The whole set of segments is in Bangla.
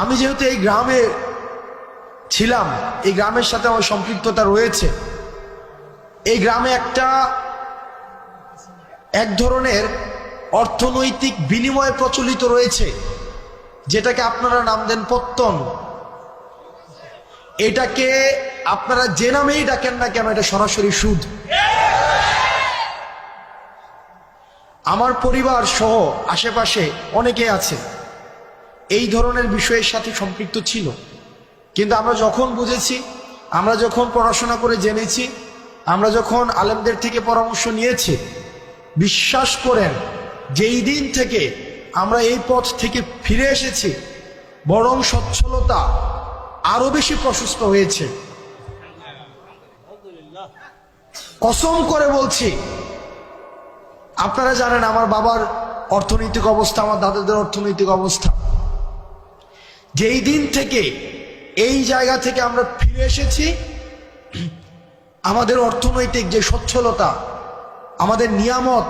আমি যেহেতু এই গ্রামে ছিলাম, এই গ্রামের সাথে আমার সম্পৃক্ততা রয়েছে। এই গ্রামে একটা এক ধরনের অর্থনৈতিক বিনিময় প্রচলিত রয়েছে, যেটাকে আপনারা নাম দেন পত্তন। এটাকে আপনারা যে নামেই ডাকেন না কেন, এটা সরাসরি সুদ। আমার পরিবার সহ আশেপাশে অনেকে আছে। এই ধরনের বিষয়ের সাথে সম্পৃক্ত ছিল। কিন্তু আমরা যখন বুঝেছি, আমরা যখন পড়াশোনা করে জেনেছি, আমরা যখন আলেমদের থেকে পরামর্শ নিয়েছি, বিশ্বাস করেন, যেই দিন থেকে আমরা এই পথ থেকে ফিরে এসেছি, বরং সচ্ছলতা আরও বেশি প্রশস্ত হয়েছে। কসম করে বলছি, আপনারা জানেন আমার বাবার অর্থনৈতিক অবস্থা, আমার দাদাদের অর্থনৈতিক অবস্থা। যেই দিন থেকে, এই জায়গা থেকে আমরা ফিরে এসেছি, আমাদের অর্থনৈতিক যে সচ্ছলতা, আমাদের নিয়ামত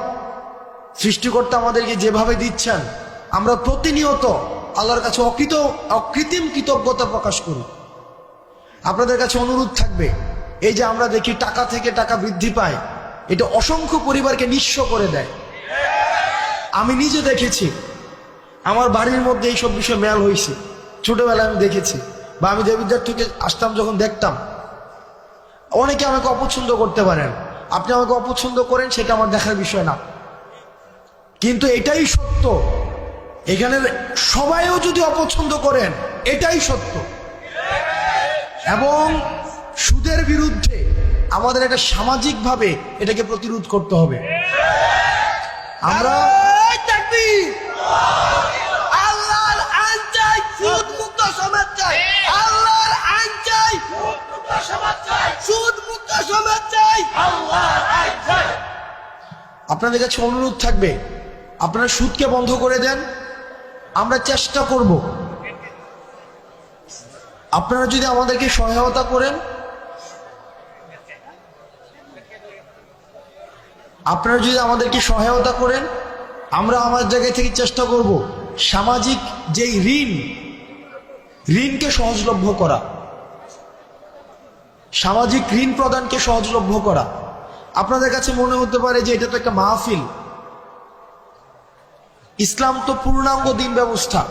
সৃষ্টিকর্তা আমাদেরকে যেভাবে দিচ্ছেন, আমরা প্রতিনিয়ত আল্লাহর কাছে অকৃত, অকৃত্রিম কৃতজ্ঞতা প্রকাশ করি। আপনাদের কাছে অনুরোধ থাকবে, এই যে আমরা দেখি টাকা থেকে টাকা বৃদ্ধি পায়, এটা অসংখ্য পরিবারকে নিঃস্ব করে দেয়। আমি নিজে দেখেছি, আমার বাড়ির মধ্যে এইসব বিষয় মেল হয়েছে। ছোটবেলায় আমি দেখেছি বা আমি দেবিদ্যার থেকে আসতাম যখন দেখতাম। অনেকে আমাকে অপছন্দ করতে পারেন। আপনি আমাকে অপছন্দ করেন, সেটা আমার দেখার বিষয় না। কিন্তু এটাই সত্য। এখানে সবাইও যদি অপছন্দ করেন, এটাই সত্য। এবং সুদের বিরুদ্ধে আমাদের একটা সামাজিকভাবে এটাকে প্রতিরোধ করতে হবে। আমরা আপনাদের কাছে অনুরোধ থাকবে, আপনারা সুদকে বন্ধ করে দেন, আমরা চেষ্টা করব। আপনারা যদি আমাদেরকে সহায়তা করেন আপনারা যদি আমাদেরকে সহায়তা করেন, আমরা আমার জায়গা থেকে চেষ্টা করব সামাজিক যেই ঋণ, ঋণকে সহজলভ্য করা। সামাজিক ঋণ প্রদানকে সহজলভ্য করা। আপনাদের কাছে মনে হতে পারে যে এটা তো একটা মাহফিল। ইসলাম তো পূর্ণাঙ্গ দিন ব্যবস্থা।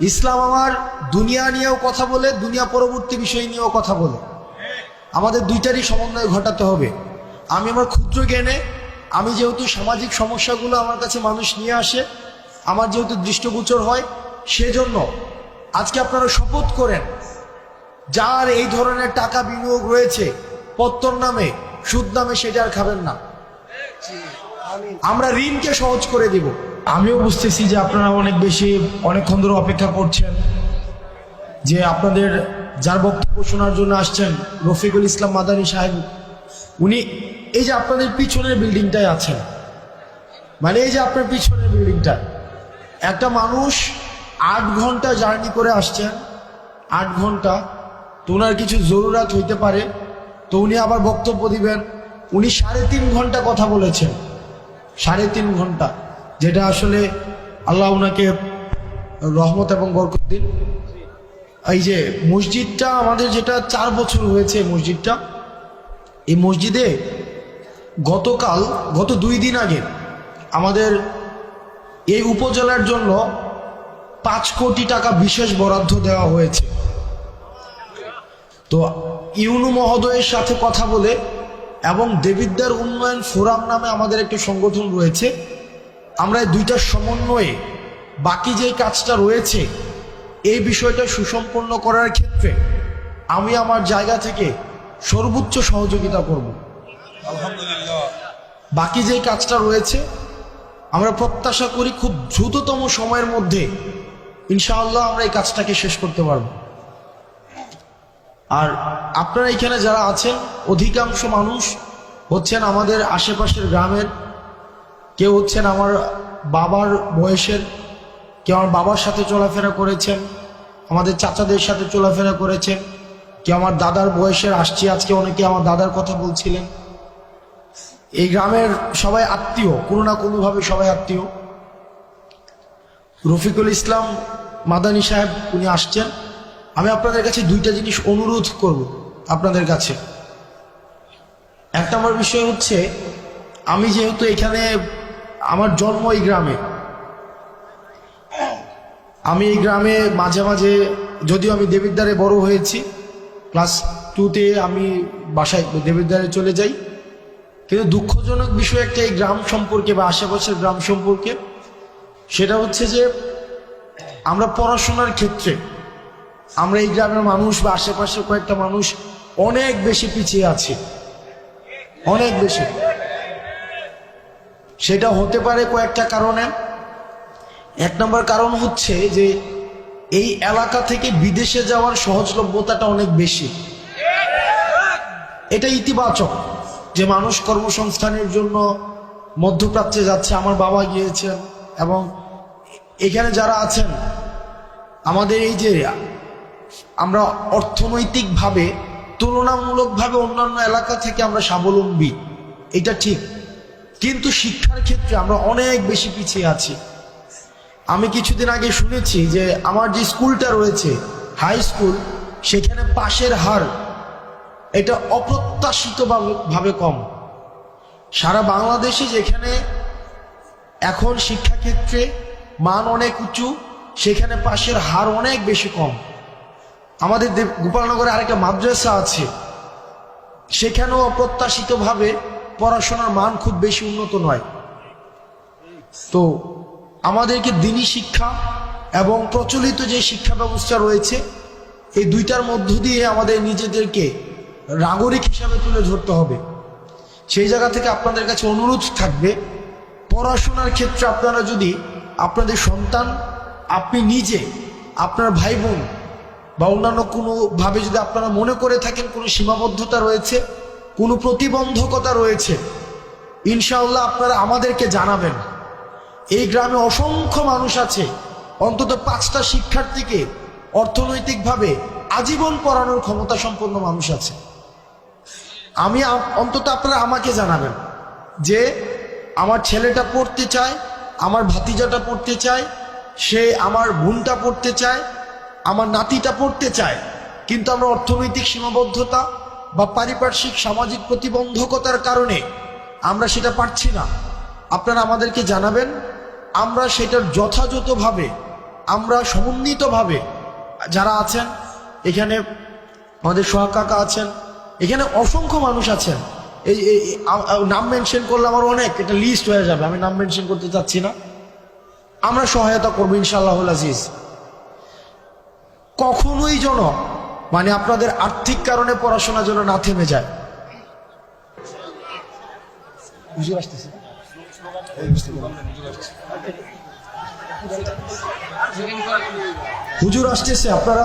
ইসলাম আমার দুনিয়া নিয়েও কথা বলে, দুনিয়া পরবর্তী বিষয় নিয়েও কথা বলে। আমাদের দুইটারই সমন্বয় ঘটাতে হবে। আমি আমার ক্ষুদ্র জ্ঞানে, আমি যেহেতু সামাজিক সমস্যাগুলো আমার কাছে মানুষ নিয়ে আসে, আমার যেহেতু দৃষ্টগোচর হয়, সেজন্য আজকে আপনারা শপথ করেন যার এই ধরনের টাকা বিনিয়োগ রয়েছে পত্তর নামে, সুদ নামে সেটা আর খাবেন না। আমরা ঋণকে সহজ করে দিব। আমিও বুঝতেছি যে আপনারা অনেক বেশি, অনেকক্ষণ ধরে অপেক্ষা করছেন, যে আপনাদের যার বক্তব্য শোনার জন্য আসছেন রফিকুল ইসলাম মাদানী সাহেব, উনি এই যে আপনাদের পিছনের বিল্ডিংটায় আছেন। মানে এই যে আপনার পিছনের বিল্ডিংটা। একটা মানুষ আট ঘণ্টা জার্নি করে আসছেন, আট ঘণ্টা তো ওনার কিছু জরুরাত হইতে পারে, তো উনি আবার বক্তব্য দিবেন। উনি সাড়ে তিন ঘণ্টা কথা বলেছেন। সাড়ে তিন ঘণ্টা, যেটা আসলে আল্লাহ ওনাকে রহমত এবং বরকত দিন। এই যে মসজিদটা আমাদের যেটা চার বছর হয়েছে মসজিদটা, এই মসজিদে গতকাল, গত দুই দিন আগে আমাদের এই উপজেলার জন্য পাঁচ কোটি টাকা বিশেষ বরাদ্দ দেওয়া হয়েছে। তো ইউনু মহোদয়ের সাথে কথা বলে এবং দেবিদ্যার উন্নয়ন ফোরাম নামে আমাদের একটি সংগঠন রয়েছে। আমরা এই দুইটার সমন্বয়ে বাকি যে কাজটা রয়েছে এই বিষয়টা সুসম্পন্ন করার ক্ষেত্রে আমি আমার জায়গা থেকে সর্বোচ্চ সহযোগিতা করব। বাকি যে কাজটা রয়েছে আমরা প্রত্যাশা করি খুব দ্রুততম সময়ের মধ্যে ইনশাআল্লাহ আমরা এই কাজটাকে শেষ করতে পারব। আর আপনারা এখানে যারা আছেন, অধিকাংশ মানুষ হচ্ছেন আমাদের আশেপাশের গ্রামের। কেউ হচ্ছেন আমার বাবার বয়সের, কেউ আমার বাবার সাথে চলাফেরা করেছেন, আমাদের চাচাদের সাথে চলাফেরা করেছেন, কেউ আমার দাদার বয়সের আসছি, আজকে অনেকে আমার দাদার কথা বলছিলেন। এই গ্রামের সবাই আত্মীয়, কোনো না কোনোভাবে সবাই আত্মীয়। রফিকুল ইসলাম মাদানী সাহেব, উনি আসছেন। আমি আপনাদের কাছে দুইটা জিনিস অনুরোধ করব আপনাদের কাছে। এক নম্বর বিষয় হচ্ছে, আমি যেহেতু এখানে, আমার জন্ম এই গ্রামে। আমি এই গ্রামে মাঝে মাঝে, যদিও আমি দেবিদ্বারে বড় হয়েছি, ক্লাস টুতে আমি বাসায় দেবিদ্বারে চলে যাই। কিন্তু দুঃখজনক বিষয় একটা এই গ্রাম সম্পর্কে বা আশেপাশের গ্রাম সম্পর্কে, সেটা হচ্ছে যে আমরা পড়াশোনার ক্ষেত্রে আমরা এই গ্রামের মানুষ বা আশেপাশের কয়েকটা মানুষ অনেক বেশি পিছিয়ে আছে। অনেক বেশি। সেটা হতে পারে কয়েকটা কারণে। এক নম্বর কারণ হচ্ছে যে এই এলাকা থেকে বিদেশে যাওয়ার সহজলভ্যতাটা অনেক বেশি। এটা ইতিবাচক যে মানুষ কর্মসংস্থানের জন্য মধ্যপ্রাচ্যে যাচ্ছে, আমার বাবা গিয়েছেন এবং এখানে যারা আছেন, আমাদের এই যে আমরা অর্থনৈতিকভাবে, তুলনামূলকভাবে অন্যান্য এলাকা থেকে আমরা স্বাবলম্বী। এটা ঠিক। কিন্তু শিক্ষার ক্ষেত্রে আমরা অনেক বেশি পিছিয়ে আছি। আমি কিছুদিন আগে শুনেছি যে আমার যে স্কুলটা রয়েছে, হাই স্কুল, সেখানে পাশের হার। এটা অপ্রত্যাশিত ভাবে কম। সারা বাংলাদেশে যেখানে এখন শিক্ষাক্ষেত্রে মান অনেক উঁচু, সেখানে পাশের হার অনেক বেশি কম। আমাদের দেব- গোপালনগরে আরেকটা মাদ্রাসা আছে। সেখানেও অপ্রত্যাশিতভাবে পড়াশোনার মান খুব বেশি উন্নত নয়। তো আমাদেরকে দিনী শিক্ষা এবং প্রচলিত যে শিক্ষা ব্যবস্থা রয়েছে, এই দুইটার মধ্য দিয়ে আমাদের নিজেদেরকে নাগরিক হিসাবে তুলে ধরতে হবে। সেই জায়গা থেকে আপনাদের কাছে অনুরোধ থাকবে, পড়াশোনার ক্ষেত্রে আপনারা যদি আপনাদের সন্তান, আপনি নিজে, আপনার ভাই বোন বা অন্যান্য কোনোভাবে যদি আপনারা মনে করে থাকেন কোনো সীমাবদ্ধতা রয়েছে, কোনো প্রতিবন্ধকতা রয়েছে, ইনশাআল্লাহ আপনারা আমাদেরকে জানাবেন। এই গ্রামে অসংখ্য মানুষ আছে, অন্তত পাঁচটা শিক্ষার্থীকে অর্থনৈতিকভাবে আজীবন পড়ানোর ক্ষমতা সম্পন্ন মানুষ আছে। আমি অন্তত আপনারা আমাকে জানাবেন যে আমার ছেলেটা পড়তে চায়, আমার ভাতিজাটা পড়তে চায়, সে আমার বোনটা পড়তে চায় আমার নাতিটা পড়তে চায়। কিন্তু আমরা অর্থনৈতিক সীমাবদ্ধতা বা পারিপার্শ্বিক সামাজিক প্রতিবন্ধকতার কারণে আমরা সেটা পারছি না। আপনারা আমাদেরকে জানাবেন, আমরা সেটার যথাযথভাবে, আমরা সমন্বিতভাবে যারা আছেন, এখানে আমাদের সোহাগ কাকা আছেন, এখানে অসংখ্য মানুষ আছেন। এই নাম মেনশন করলে আমার অনেক, এটা লিস্ট হয়ে যাবে, আমি নাম মেনশন করতে চাচ্ছি না। আমরা সহায়তা করব ইনশাআল্লাহ আজিজ। কখনোই যেন মানে আপনাদের আর্থিক কারণে পড়াশোনা যেন না থেমে যায়। আসতেছে? হুজুর আসতেছে, আপনারা?